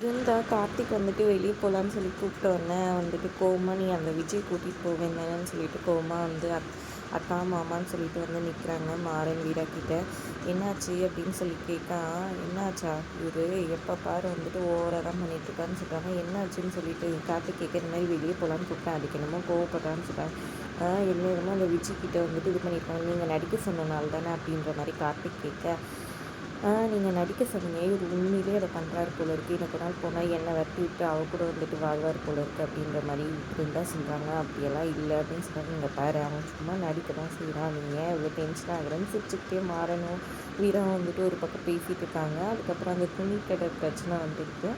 இருந்தா கார்த்திக் வந்துட்டு வெளியே போகலான்னு சொல்லி கூப்பிட்டு வந்தேன். வந்துட்டு கோமா நீ அந்த விஜய் கூட்டிகிட்டு போவேன் தானேன்னு சொல்லிட்டு கோமா வந்து அக் அக்கா மாமான்னு சொல்லிட்டு வந்து நிற்கிறாங்க மாறன் வீரா கிட்ட. என்னாச்சு? அப்படின்னு சொல்லி கேட்கா என்னாச்சா? இவர் எப்போ பாரு வந்துட்டு ஓவராக தான் பண்ணிட்டு இருக்கான்னு சொல்கிறாங்க என்னாச்சுன்னு சொல்லிட்டு கார்த்திக் கேட்குற மாதிரி வெளியே போகலான்னு கூப்பிட்டேன். அதுக்கு என்னமோ கோவப்பட்டான்னு சொல்கிறாங்க என்னமோ அந்த விஜய் கிட்ட வந்துட்டு இது பண்ணியிருக்காங்க நீங்கள் நடிக்க சொன்னனால தானே? அப்படின்ற மாதிரி கார்த்திக் கேட்க நீங்கள் நடிக்க சொன்னீங்க. இவர் உண்மையிலேயே அதை பண்ணுறாரு போல இருக்குது இன்னொரு நாள் போனால் என்னை வரட்டி விட்டு அவ கூட வந்துட்டு வாழ்வார் போல இருக்குது அப்படின்ற மாதிரி இப்படின்னு தான் சொல்கிறாங்க அப்படியெல்லாம் இல்லை அப்படின்னு சொல்கிறாங்க நீங்கள் பாரு அவன் சும்மா நடிக்க தான் செய்கிறான் நீங்கள் இவ்வளோ டென்ஷன் ஆகிறேன்னு சிரிச்சுக்கிட்டே மாறணும். வீரம் வந்துட்டு ஒரு பக்கம் பேசிகிட்டு இருக்காங்க. அதுக்கப்புறம் அந்த துணி கடை பிரச்சனை வந்துருக்கு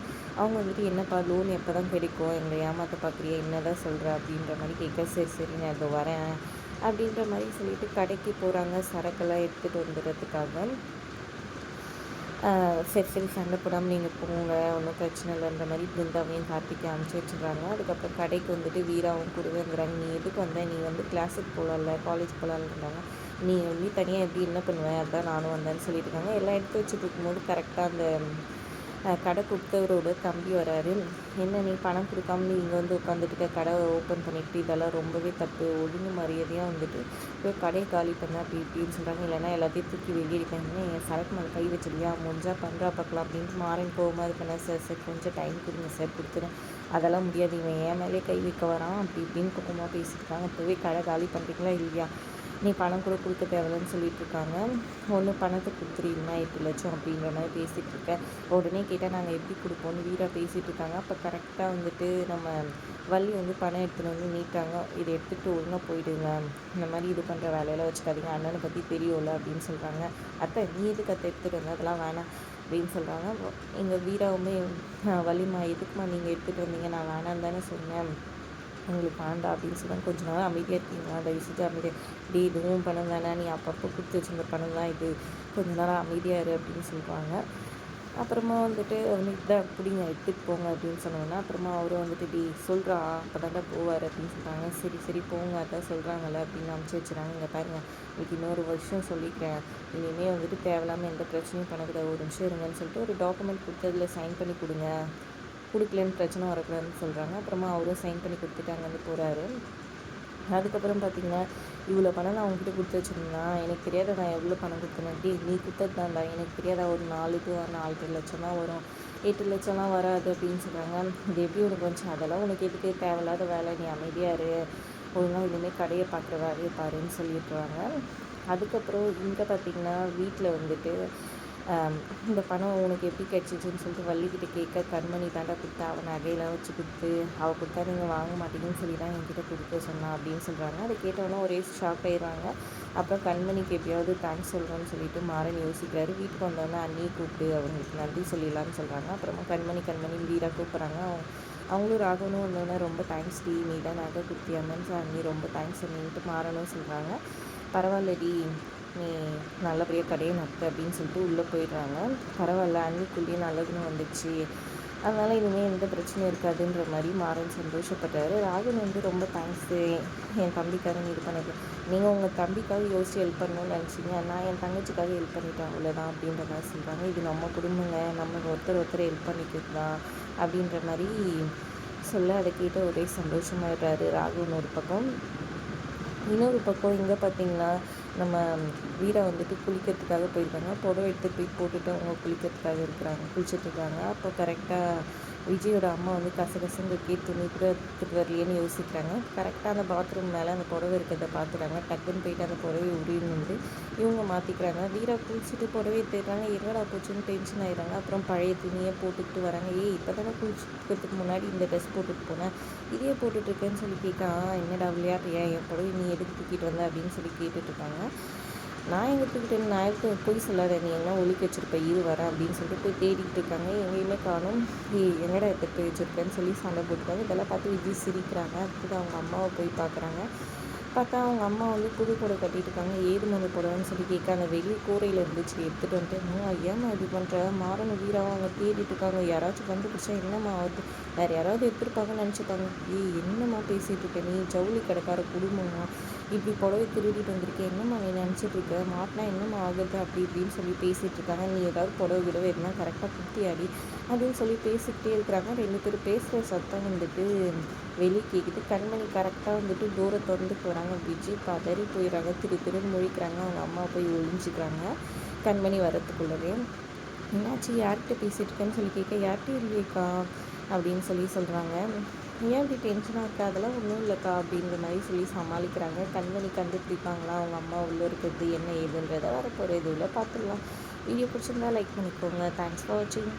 அவங்க வந்துட்டு என்னப்பா லோன் எப்போ தான் கிடைக்கும்? எங்களை ஏமாற்ற பார்க்குறியா என்ன தான் சொல்கிற அப்படின்ற மாதிரி கேட்க சரி சரி நான் இதோ வரேன். அப்படின்ற மாதிரி சொல்லிட்டு கடைக்கு போகிறாங்க சரக்கெல்லாம் எடுத்துகிட்டு வந்துடுறதுக்காக. சரி சரி சண்டை போடாமல் நீங்கள் போங்க. ஒன்றும் பிரச்சனை இல்லைன்ற மாதிரி பிருந்தாவையும் கார்த்திகை அனுப்பிச்சி வச்சுருக்காங்க அதுக்கப்புறம் கடைக்கு வந்துட்டு வீராவும் கூடவேங்கிறாங்க நீ எதுக்கு வந்த? நீ வந்து கிளாஸுக்கு போகலாம்ல காலேஜ் போகலான்றாங்க நீ வந்து தனியாக எப்படி என்ன பண்ணுவேன் அதுதான் நானும் வந்தேன்னு சொல்லிட்டு இருக்காங்க. எல்லாம் எடுத்து வச்சுட்டு இருக்கும்போது கரெக்டாக அந்த கடை கொடுத்தவரோட தம்பி வராரு. என்ன நீ பணம் கொடுக்காம நீ இங்கே வந்து உட்காந்துட்டு கடை ஓப்பன் பண்ணிட்டு இதெல்லாம் ரொம்பவே தப்பு. ஒழுங்கு மரியாதையாக வந்துட்டு போய் கடையை காலி பண்ண அப்படி இப்படின்னு சொல்கிறாங்க இல்லைன்னா எல்லாத்தையும் தூக்கி வெளியிருக்கேன் என் சரக்கு மேலே கை வச்சிருக்கியா முடிஞ்சால் பண்ணுறா பார்க்கலாம். அப்படின்ட்டு மாறன் போகும்போது இது பண்ண சார் சார் கொஞ்சம் டைம் கொடுங்க சார் கொடுத்துறேன். அதெல்லாம் முடியாது. இவன் என் மேலே கை வைக்க வரான். அப்படி இப்படின்னு கோபமாக பேசிட்டு இருக்காங்க. இப்போவே கடை காலி பண்ணுறீங்களா இல்லையா? நீ பணம் கூட கொடுக்க தேவையில்லன்னு சொல்லிட்டு இருக்காங்க ஒன்று பணத்தை கொடுத்துருவீங்கன்னா எட்டு லட்சம் அப்படின்ற மாதிரி பேசிகிட்டு இருக்கேன் உடனே கேட்டால் நாங்கள் எப்படி கொடுப்போம்னு வீடாக பேசிகிட்டு இருக்காங்க அப்போ கரெக்டாக வந்துட்டு நம்ம வள்ளி வந்து பணம் எடுத்துகிட்டு வந்து நீட்டாங்க. இதை எடுத்துகிட்டு ஒழுங்காக போயிடுங்க. இந்த மாதிரி இது பண்ணுற வேலையெல்லாம் வச்சுக்காதீங்க. அண்ணனை பற்றி தெரியும்ல அப்படின்னு சொல்கிறாங்க அத்தை நீ எதுக்கு அத்தை எடுத்துகிட்டு வந்து? அதெல்லாம் வேணாம். அப்படின்னு சொல்கிறாங்க எங்கள் வீராவுமே வள்ளிமா எதுக்குமா நீங்கள் எடுத்துகிட்டு வந்தீங்க? நான் வேணான்னு தானே சொன்னேன். உங்களுக்கு வேண்டாம் அப்படின்னு சொல்லி கொஞ்ச நாள் அமைதியாக இருக்கீங்களா? தயவு செஞ்சு அமைதியாக டே இதுவும் பணம் தானே நீ அப்பப்போ கொடுத்து வச்சுருந்த பணம் தான் இது. கொஞ்ச நேரம் அமைதியாக இரு அப்படின்னு சொல்லுவாங்க அப்புறமா வந்துட்டு அவனுக்கு தான் பிடிங்க எடுத்துகிட்டு போங்க அப்படின்னு சொன்னோன்னா அப்புறமா அவரும் வந்துட்டு டி சொல்கிறா அப்போ தான் போவார் அப்படின்னு சொல்கிறாங்க சரி சரி போங்க அதான் சொல்கிறாங்கல்ல அப்படின்னு அனுப்பிச்சி வச்சுறாங்க. இங்கே பாருங்கள் இன்னைக்கு இன்னொரு வருஷம் சொல்லிக்கிறேன். இனிமேல் வந்துட்டு தேவையில்லாமல் எந்த பிரச்சனையும் பண்ணக்கூடாது. ஒரு நிமிஷம் இருங்கன்னு சொல்லிட்டு ஒரு டாக்குமெண்ட் கொடுத்து அதில் சைன் பண்ணி கொடுங்க. கொடுக்கலன்னு பிரச்சனை வரக்கூடாதுன்னு சொல்கிறாங்க அப்புறமா அவரும் சைன் பண்ணி கொடுத்துட்டு அங்கேருந்து போகிறாரு அதுக்கப்புறம் பார்த்தீங்கன்னா இவ்வளோ பணம் நான் உங்ககிட்ட கொடுத்து வச்சுருந்தா எனக்கு தெரியாத நான் எவ்வளோ பணம் கொடுத்தேன் டே நீ கொடுத்தது தான்டா. எனக்கு தெரியாத ஒரு நாலு டூ நாலு லட்சம் தான் வரும். எட்டு லட்சம்லாம் வராது அப்படின்னு சொல்கிறாங்க இது எப்படி உனக்கு கொஞ்சம் அதெல்லாம் உனக்கு எதுக்கு தேவையில்லாத வேலை? நீ அமைதியாக இரு. ஒழுங்காக இனிமேல் கடையை பார்க்குற வேலையை பாருன்னு சொல்லிட்டுருவாங்க அதுக்கப்புறம் இங்கே பார்த்திங்கன்னா வீட்டில் வந்துட்டு இந்த பணம் உனக்கு எப்படி கிடச்சிச்சின்னு சொல்லிட்டு வள்ளிக்கிட்ட கேட்க கண்மணி தாண்டா கொடுத்தா அவன் நகையெல்லாம் வச்சு கொடுத்து அவள் கொடுத்தா நீங்கள் வாங்க மாட்டீங்கன்னு சொல்லி தான் என்கிட்ட கொடுக்க சொன்னான் அப்படின்னு சொல்கிறாங்க அதை கேட்டவொன்னே ஒரே ஷாக் ஆயிடுறாங்க அப்புறம் கண்மணிக்கு எப்படியாவது தேங்க்ஸ் சொல்கிறோன்னு சொல்லிட்டு மாறன் யோசிக்கிறாரு. வீட்டுக்கு வந்தோடனே அண்ணியை கூப்பிட்டு அவங்களுக்கு நன்றி சொல்லிடலான்னு சொல்கிறாங்க அப்புறமா கண்மணி கண்மணி வீராக கூப்பிட்றாங்க. அவங்களும் ராகவனும் வந்தோடனே ரொம்ப தேங்க்ஸ் டி நீ தான் நகை கொடுத்தியாங்கன்னு அண்ணி ரொம்ப தேங்க்ஸ் சொல்லிட்டு மாறணும் சொல்கிறாங்க பரவாயில்லடி நீ நல்லபடியாக கடையை நடத்து அப்படின்னு சொல்லிட்டு உள்ளே போயிடுறாங்க. பரவாயில்ல அன்னிக்குள்ளேயே நல்லதுன்னு வந்துச்சு அதனால் இனிமேல் எந்த பிரச்சனையும் இருக்காதுன்ற மாதிரி மாறன் சந்தோஷப்பட்டார். ராகுன் வந்து ரொம்ப தேங்க்ஸு என் தம்பிக்காக இது பண்ணது நீங்கள் உங்கள் தம்பிக்காக யோசித்து ஹெல்ப் பண்ணணும்னு நினச்சிங்க. நான் என் தங்கச்சிக்காக ஹெல்ப் பண்ணிட்டேன் அவ்வளோதான் அப்படின்ற மாதிரி சொல்கிறாங்க இது நம்ம குடும்பங்க. நம்ம ஒருத்தர் ஒருத்தர் ஹெல்ப் பண்ணிக்கலாம் அப்படின்ற மாதிரி சொல்ல அதை கேட்ட ஒரே சந்தோஷமாயிடுறாரு ராகுன் ஒரு பக்கம். இன்னொரு பக்கம் இங்கே பார்த்தீங்கன்னா நம்ம வீரை வந்துட்டு குளிக்கிறதுக்காக போயிருக்காங்க. புடவை எடுத்து போய் போட்டுட்டு அவங்க குளிக்கிறதுக்காக இருக்கிறாங்க. குளிச்சுட்ருக்காங்க அப்போ கரெக்டாக விஜயோட அம்மா வந்து கசகசங்க கே துணி கூட எடுத்துகிட்டு வரலையேன்னு யோசிக்கிறாங்க. கரெக்டாக அந்த பாத்ரூம் மேலே அந்த புடவை இருக்கிறத பார்த்துறாங்க டக்குன்னு போயிட்டு அந்த புடவை உரின்னு வந்து இவங்க மாற்றிக்கிறாங்க வீரா குளிச்சுட்டு புடவை தேடுறாங்க. என்னடா போச்சுன்னு டென்ஷன் ஆயிடுறாங்க. அப்புறம் பழைய துணியை போட்டுக்கிட்டு வராங்க. ஏய் இப்போ தானே குளிச்சுக்கிறதுக்கு முன்னாடி இந்த ட்ரெஸ் போட்டுட்டு போனேன். இதே போட்டுட்ருக்கேன்னு சொல்லி கேட்கா என்னடா விளையாடுறியா? என் புடவை நீ எதுக்கு தூக்கிட்டு வந்த? அப்படின்னு சொல்லி கேட்டுட்ருக்காங்க நான் எங்கே தூக்கிட்டேன் நான் எடுத்து போய் சொல்லாத? நீ எல்லாம் ஒழிக்க வச்சுருப்பேன் இது வரேன் அப்படின்னு சொல்லிட்டு போய் தேடிக்கிட்டு இருக்காங்க. எங்கேயுமே காணும். எங்கடா எடுத்து போய் வச்சுருப்பேன்னு சொல்லி சண்டை போட்டுருக்காங்க இதெல்லாம் பார்த்து விஜய் சிரிக்கிறாங்க. அடுத்தது அவங்க அம்மாவை போய் பார்க்குறாங்க. பார்த்தா அவங்க அம்மா வந்து புது புடவை கட்டிட்டு இருக்காங்க. ஏது மந்த புடவைன்னு சொல்லி கேட்க அந்த வெளியே கூரையில் இருந்துச்சு. எடுத்துகிட்டு வந்துட்டு ஏம்மா இது பண்ணுற மாறணும் வீராவும் அவங்க தேடிட்டு இருக்காங்க. யாராச்சும் கண்டுபிடிச்சா என்னம்மா ஆகுது? வேறு யாராவது எடுத்துருப்பாங்கன்னு நினச்சிப்பாங்க. ஏய் என்னம்மா பேசிகிட்டு இருக்க? நீ ஜவுளி கடைக்கார குடும்பமா இப்படி புடவை திருடிட்டு வந்திருக்கேன். என்னம்மா நீ நினச்சிட்ருக்க மாட்டினா என்னம்மா ஆகுது அப்படி இப்படின்னு சொல்லி பேசிகிட்டு இருக்காங்க. நீ ஏதாவது புடவை விடவை இருந்தால் கரெக்டாக குட்டி அடி அப்படின்னு சொல்லி பேசிக்கிட்டே இருக்கிறாங்க. ரெண்டு பேரும் பேசுகிற சத்தம் வந்துட்டு வெளியே கேட்குது கண்மணி கரெக்டாக வந்துட்டு தூரம் திறந்து போகிறாங்க விஜய் பதறி போயிடுறாங்க. திரு திருன்னு முழிக்கிறாங்க. அவங்க அம்மா போய் ஒழிஞ்சிக்கிறாங்க கண்மணி வரத்துக்குள்ளவே என்னாச்சு? யார்கிட்ட பேசிகிட்டு இருக்கேன்னு சொல்லி கேட்க யார்கிட்ட இல்லையேக்கா? அப்படின்னு சொல்லி சொல்கிறாங்க ஏன் இப்படி டென்ஷனாக இருக்கா? அதெல்லாம் ஒன்றும் இல்லைக்கா அப்படின்ற மாதிரி சொல்லி சமாளிக்கிறாங்க. கண்மணி கண்டுபிடிப்பாங்களா? அவங்க அம்மா உள்ளே இருக்கிறது என்ன ஏதுன்றதை வரப்போகிற இதுவில் பார்த்துடலாம் வீடியோ பிடிச்சிருந்தா லைக் பண்ணிக்கோங்க. தேங்க்ஸ் ஃபார் வாட்சிங்